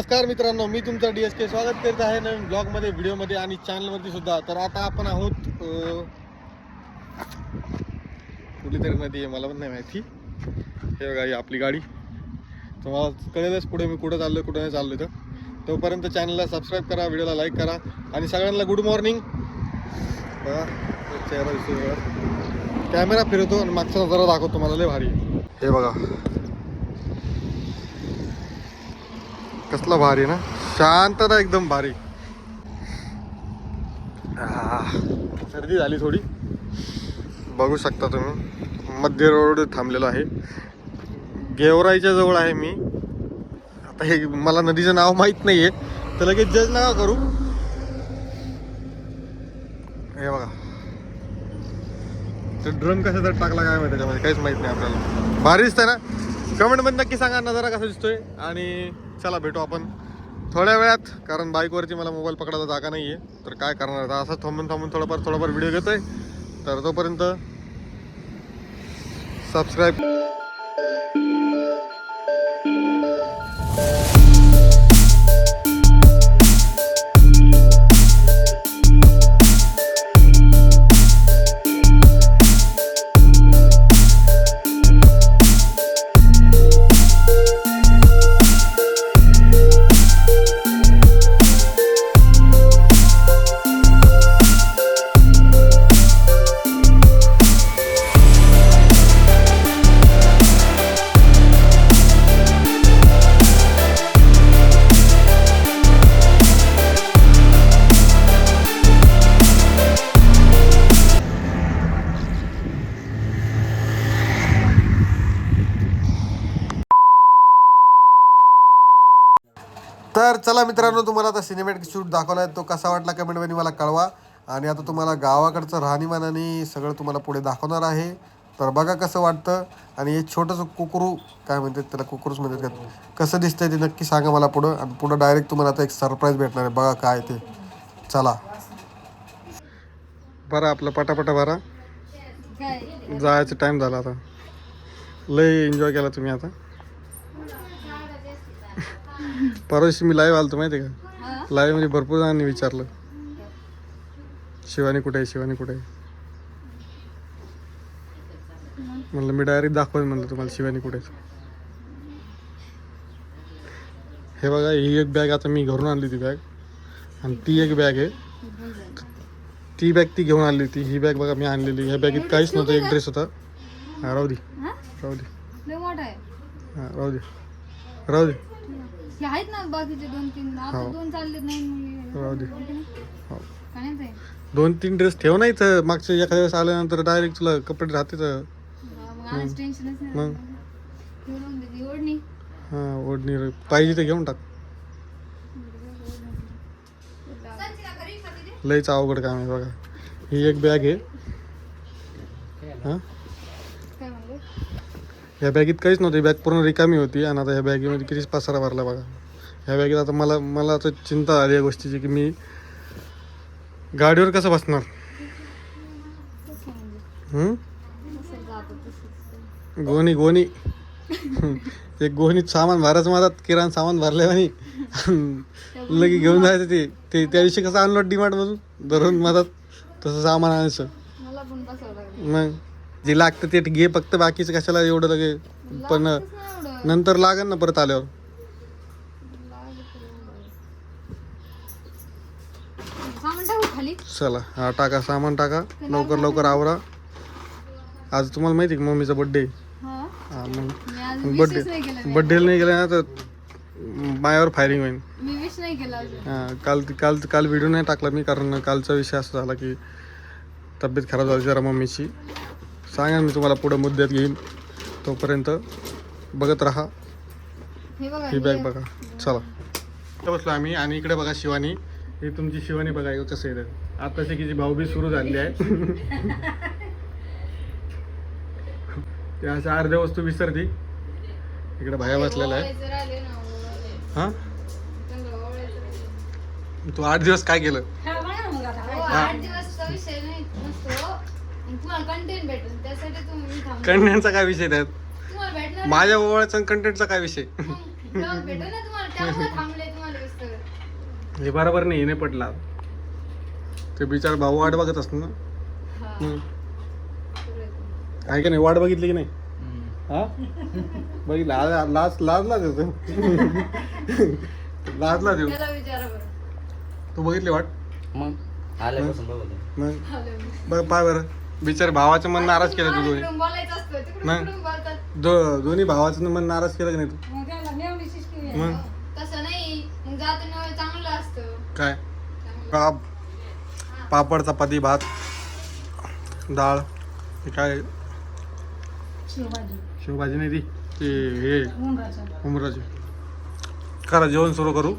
नमस्कार मित्रांनो मी तुमचं डी एस के स्वागत करीत आहे नवीन ब्लॉगमध्ये व्हिडिओमध्ये आणि चॅनलवरती सुद्धा. तर आता आपण आहोत कुठलीतरी नदी आहे मला पण नाही माहिती. हे बघा ही आपली गाडी. तुम्हाला कळेलच पुढे मी कुठं चाललो कुठं नाही चाललो तर तोपर्यंत चॅनलला सबस्क्राईब करा व्हिडिओला लाईक करा. आणि सगळ्यांना गुड मॉर्निंग बघा चेहरा दिसतो कॅमेरा फिरवतो आणि मागचा जरा दाखवतो तुम्हाला लय भारी हे बघा. कसला भारी ना. शांतता एकदम भारी. सर्दी झाली थोडी. बघू शकता तुम्ही. मध्य रोड थांबलेलो आहे. गेवराईच्या जवळ आहे मी. आता हे मला नदीचं नाव माहीत नाही आहे तर लगेच जज नका करू. हे बघा. ते ड्रम कशासाठी टाकला काय माहिती त्याच्यामध्ये काहीच माहीत नाही आपल्याला. भारी दिसतंय ना? कमेंटमध्ये नक्की सांगा. नजारा कसा दिसतोय? आणि चला भेटू आपण थोड्या वेळात कारण बाईकवरती मला मोबाईल पकडायला जागा नाही आहे तर काय करणार? आता असं थांबून थांबून थोडंफार थोडाफार व्हिडिओ घेतोय. तर तोपर्यंत सबस्क्राईब तर चला मित्रांनो तुम्हाला आता सिनेमॅटिक शूट दाखवला आहे तो कसा वाटला कमेंटमध्ये मला कळवा. आणि आता तुम्हाला गावाकडचं राहणीमान आणि सगळं तुम्हाला पुढे दाखवणार आहे. तर बघा कसं वाटतं. आणि हे छोटंसं कुकरू काय म्हणतात त्याला कुकरूच म्हणतात का कसं दिसतंय ते नक्की सांगा मला पुढं. आणि पुढं डायरेक्ट तुम्हाला आता एक सरप्राईज भेटणार आहे. बघा काय ते. चला. बरं आपलं पटापटा भरा. काय जायचं टाईम झाला आता. लय एन्जॉय केला तुम्ही आता. परवा दिवशी मी लाईव्ह आलतो माहिती आहे का? लाईव्हमध्ये भरपूर जणांनी विचारलं. शिवानी कुठे आहे? शिवानी कुठे आहे? म्हणलं मी डायरेक्ट दाखवेन म्हणलं तुम्हाला शिवानी कुठे आहे. हे बघा ही एक बॅग आता मी घरून आणली ती बॅग आणि ती एक बॅग आहे. ती बॅग ती घेऊन आणली होती. ही बॅग बघा मी आणलेली. ह्या बॅगेत काहीच नव्हतं. एक ड्रेस होता. हा राहू दे? राहू दे. हा राहू दे. राहू दे. हे आहेत ना बाकीचे दोन तीन. आता हो. दोन चालले नाही राहू दे. हे- हो? दोन तीन ड्रेस ठेव नाही तर मागच्या एखाद्या वेळेस आल्यानंतर डायरेक्ट तुला कपडे राहते तर हा, मग आज टेन्शनच नाही. मग? ठेवून देते ओढणी. हां ओढणी रे. पाहिजे ते घेऊन टाक. लईच अवघड काम आहे बघा. ही एक बॅग आहे. हां? ह्या बॅगेत काहीच नव्हती. बॅग पूर्ण रिकामी होती आणि आता ह्या बॅगेमध्ये कितीच पसारा भरला बघा. ह्या बॅगेत आता मला मला आता चिंता आली या गोष्टीची की मी गाडीवर कसं बसणार. गोणी गोणी. एक गोणीत सामान भरायचं माझा किराणा सामान भरले आणि लगे घेऊन जायचं ते. ते त्या दिवशी कसं आणलं डीमार्ट मधून धरून माझा तसं सामान आणायचं. मला मग? जे लागतं ते घे फक्त बाकीचं कशाला एवढं लगे? पण. नंतर लागेल ना परत आल्यावर. चला हा टाका सामान टाका. लवकर लवकर आवरा. आज तुम्हाला माहिती आहे का मम्मीचा बड्डे मग बड्डे बड्डेला नाही गेला ना तर मायावर फायरिंग होईल हा, काल काल काल व्हिडिओ नाही टाकला मी कारण कालचा विषय असा झाला की तब्येत खराब झाली जरा मम्मीची. सांगा मी तुम्हाला पुढे मुद्द्यात घेईन. तोपर्यंत बघत राहा. हे बघा बॅग बघा. चला. इथं बसलो आम्ही आणि इकडे बघा शिवानी. ही तुमची शिवानी बघा कसं येतं. आता की भाऊबीज सुरू झालेली आहे. ते अशा अर्ध्या वस्तू विसरती. इकडे भाया बसलेला आहे. हा. तू आठ दिवस काय केलं? हो, आठ दिवसचा विषय नाही नसतो आणि तुम्हाला कंटेंट भेटेल त्यासाठी तुम्ही मी थांबलो. कंटेंटचा काय विषय त्यात? तुम्हाला भेटणार माझ्या ओवाळ्याचा कंटेंटचा काय विषय? मग vlog भेटेल ना तुम्हाला त्यामुळे थांबले तुम्ही हे बरोबर नाही नाही पडला ते बिचार भाऊ वाट बघत असतो ना. हा. हम्म. आहे का नाही? वाट बघितली की नाही? हा? बघितलं. आ- लाज लाजला देतो. लाजला देऊ. त्याला विचारा बरं. तू बघितली वाट? मग आल्यापासून बघतो मग आलं मी. बघ पाय बरं. बिचार भावाचं मन नाराज केलं तू दोन्ही. बोलायचं असतं तिकडून बोलतात. दो दोन्ही भावाचं मन नाराज केलं की नाही तू? मग तसं नाही मग जातो ना चांगलं असतं. काय? चांगलं. पाप. पापड चपाती भात डाळ हे काय? शेवभाजी. नाही ती ते हे. उमराची करा जेवण सुरू करू.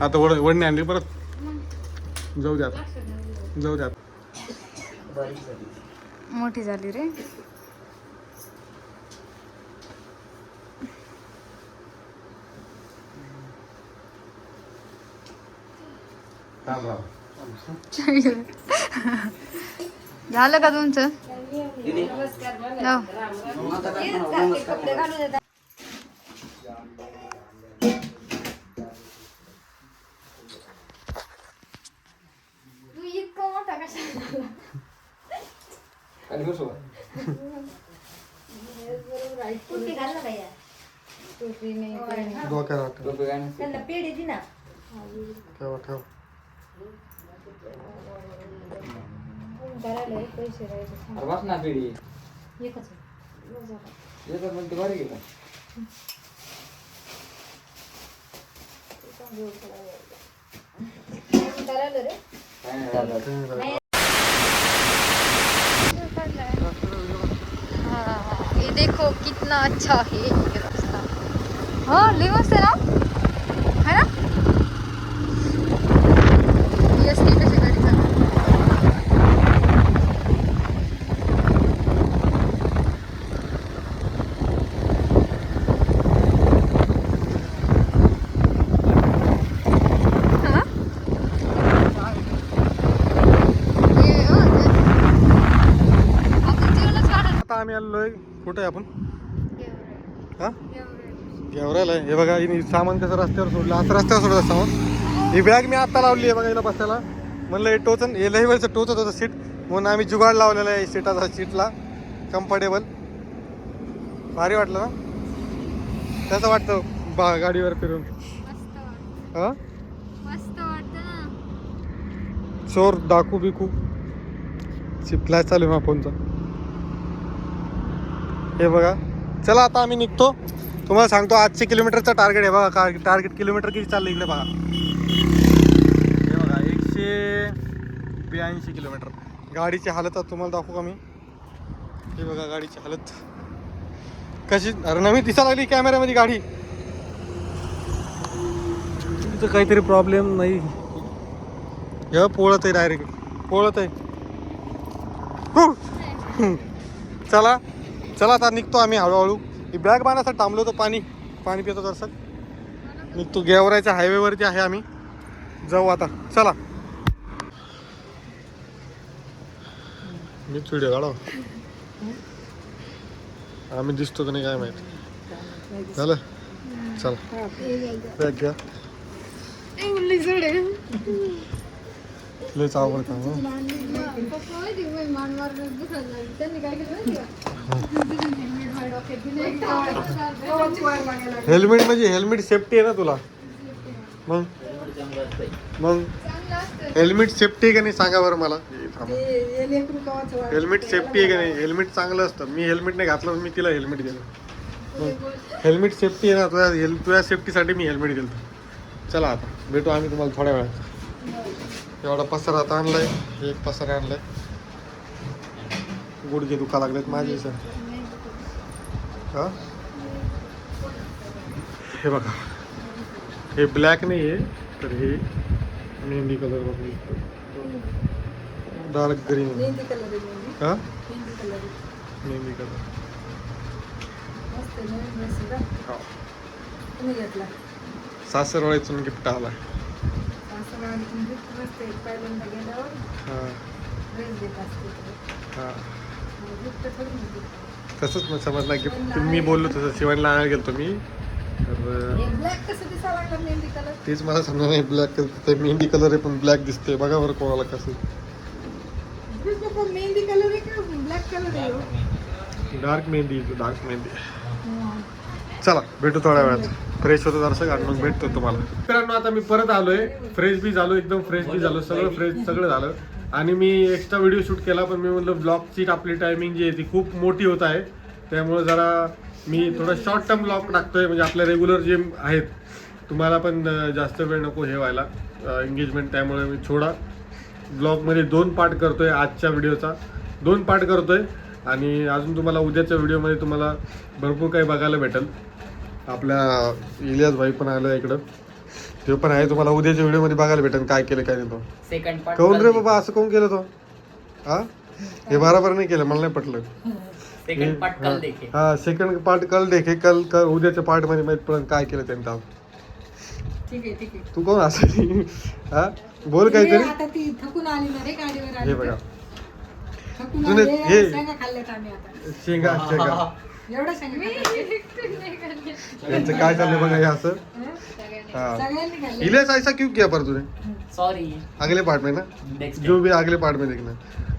आता वड वडणी आणली परत मग? जाऊ द्या आता. लक्षात नाही. जाऊ द्या बारीक झाली मोठी झाली रे. झालं का तुमचं? टोपी नाही काही नाही. डोक्याला ठेव त्यांना पेढे दे ना. ठेवा ठेव. करायला पैसे राहिले बस ना पेढी. एकच येतात मग ते बरे गेलं. करायला रे. काय नाही झालं हाँ, ये देखो कितना अच्छा है ये रास्ता। हाँ ले से ना है ना ये असली कशी गाडी चालवते. हाँ? ये, हो, ते- आपण तिकडूनच काढायला आता आम्ही आलेलोय कुठे आहे आपण? हा? गेवरायला आहे. हे बघा हिने सामान कसं रस्त्यावर सोडलं. असं रस्त्यावर सोडत सामान. ही बॅग मी आता लावली आहे बघा हिला बसायला. म्हणलं हे टोचन हे लई वेळचं टोचत होतं सीट. म्हणून आम्ही जुगाड लावलेला आहे सीटाचा सीटला. कम्फर्टेबल. भारी वाटलं ना? कसं वाटतं बा गाडीवर फिरून. हा? चोर डाकू बिकू. फ्लॅश चालू आहे माझ्या फोनचा. हे बघा. चला आता आम्ही निघतो. तुम्हाला सांगतो आजचे किलोमीटरचा टार्गेट आहे बघा. का टार्गेट किलोमीटर किती चाललं इकडे बघा. हे बघा एकशे ब्याऐंशी किलोमीटर. गाडीची हालत तुम्हाला दाखवू का मी? हे बघा गाडीची हालत. कशी अरे नवीन दिसायला लागली कॅमेऱ्यामध्ये गाडी. तिथं काहीतरी प्रॉब्लेम नाही. हे पोळत आहे डायरेक्ट पोळत आहे चला. चला आता निघतो आम्ही हळूहळू. ही बॅग बांधण्यासाठी थांबलो होतो पाणी पाणी पितो जरसं. निघतो गेवरायच्या हायवेवरती आहे आम्ही. जाऊ आता. चला. मी व्हिडिओ काढा आम्ही दिसतो का नाही काय माहिती. झालं? चला. बॅग घ्या. लयच आवडतं. हेल्मेट म्हणजे हेल्मेट सेफ्टी आहे ना तुला? मग? मग? हेल्मेट सेफ्टी आहे का नाही सांगा बरं मला. हेल्मेट सेफ्टी आहे का नाही? हेल्मेट चांगलं असतं. मी हेल्मेट नाही घातलं मी तिला हेल्मेट दिलं. मग? हेल्मेट सेफ्टी आहे ना तुझ्या हेल तुझ्या सेफ्टीसाठी मी हेल्मेट दिलं. चला आता. भेटू आम्ही तुम्हाला थोड्या वेळात. एवढा पसारा आता आणलाय. हे एक पसारा आणलाय. गुडघे दुखा लागलेत माझे सर. हा? हे बघा. हे ब्लॅक नाही आहे तर हे मेहंदी कलर बघू डार्क ग्रीन हा? मेहंदी कलर हा. सासरवाडीतून गिफ्ट आला हा. हा. तसंच मग समजला गिफ्ट मी बोललो तसं शिवायला आणायला गेलतो मी. तर हे कलर तेच मला समजा नाही ब्लॅक ते मेहंदी कलर आहे पण ब्लॅक दिसते बघा बरं कोणाला कसं. मेहंदी कलर आहे का? ब्लॅक कलर आहे हो? Dark mehndi dark mehndi. चला भेटू थोड्या वेळात. फ्रेश होतो जरासं आणि मग भेटतो तुम्हाला. मित्रांनो आता मी परत आलोय. फ्रेश बी झालो एकदम फ्रेश बी झालो. सगळं फ्रेश सगळं झालं. आणि मी एक्स्ट्रा व्हिडिओ शूट केला पण मी म्हटलं ब्लॉगची आपली टायमिंग जी आहे ती खूप मोठी होत आहे. त्यामुळे जरा मी थोडा शॉर्ट टर्म ब्लॉग टाकतोय म्हणजे आपल्या रेग्युलर जे आहेत तुम्हाला पण जास्त वेळ नको हे व्हायला. एंगेजमेंट त्यामुळे मी छोडा ब्लॉगमध्ये दोन पार्ट करतोय आजच्या व्हिडिओचा दोन पार्ट करतोय आणि अजून तुम्हाला उद्याच्या व्हिडिओमध्ये तुम्हाला भरपूर काही बघायला भेटेल. आपल्या इलियास भाई पण आलं इकडं. ते पण आहे तुम्हाला उद्याच्या व्हिडिओमध्ये बघायला भेटेल काय केलं काय नाही तो. सेकंड पार्ट काऊन रे बाबा असं कोण केलं तो? हा? हे बरोबर नाही केलं मला नाही पटलं. सेकंड पार्ट कल देखे हा सेकंड पार्ट कल देखे कल कल उद्याच्या पार्टमध्ये माहीत पडेल काय केलं त्यांनी आज. ठीक आहे ठीक आहे. तू कोण असं? हा? बोल काहीतरी. आता ती थकून आली ना रे गाडीवर आली हे बघा. आली हे- शेंगा खाल्ल्यात आम्ही आता. शेंगा शेंगा. एवढं शेंगा खाल्ल्यात. यांचं काय चाललंय बघा हे असं? हं? सगळ्यांनी खाल्ले इलियास ऐसा क्यों किया पर तूने सॉरी अगले पार्ट में ना? नेक्स्ट जो भी अगले पार्ट में देखना.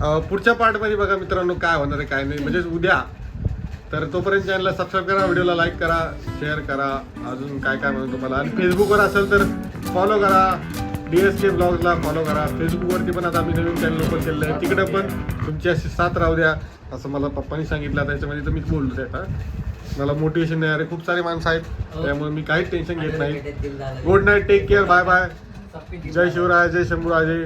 अं, पुढच्या पार्टमध्ये बघा मित्रांनो काय होणार आहे काय नाही. म्हणजे उद्या. तर तोपर्यंत चॅनलला सबस्क्राईब करा व्हिडिओला लाईक करा शेअर करा. अजून काय काय म्हणून तुम्हाला. आणि फेसबुकवर असेल तर फॉलो करा. डी एस के ब्लॉग्सला फॉलो करा. फेसबुकवरती पण आता आम्ही नवीन चॅनल ओपन केलेलं आहे. तिकडे पण तुमची अशी साथ राहू द्या असं मला पप्पांनी सांगितलं. त्याच्यामध्ये तर मीच बोललो आता. मला मोटिवेशन देणारे खूप सारे माणसं आहेत. त्यामुळे मी काहीच टेन्शन घेत नाही. Good night take care bye bye जय शिवराय जय शंभूराजे.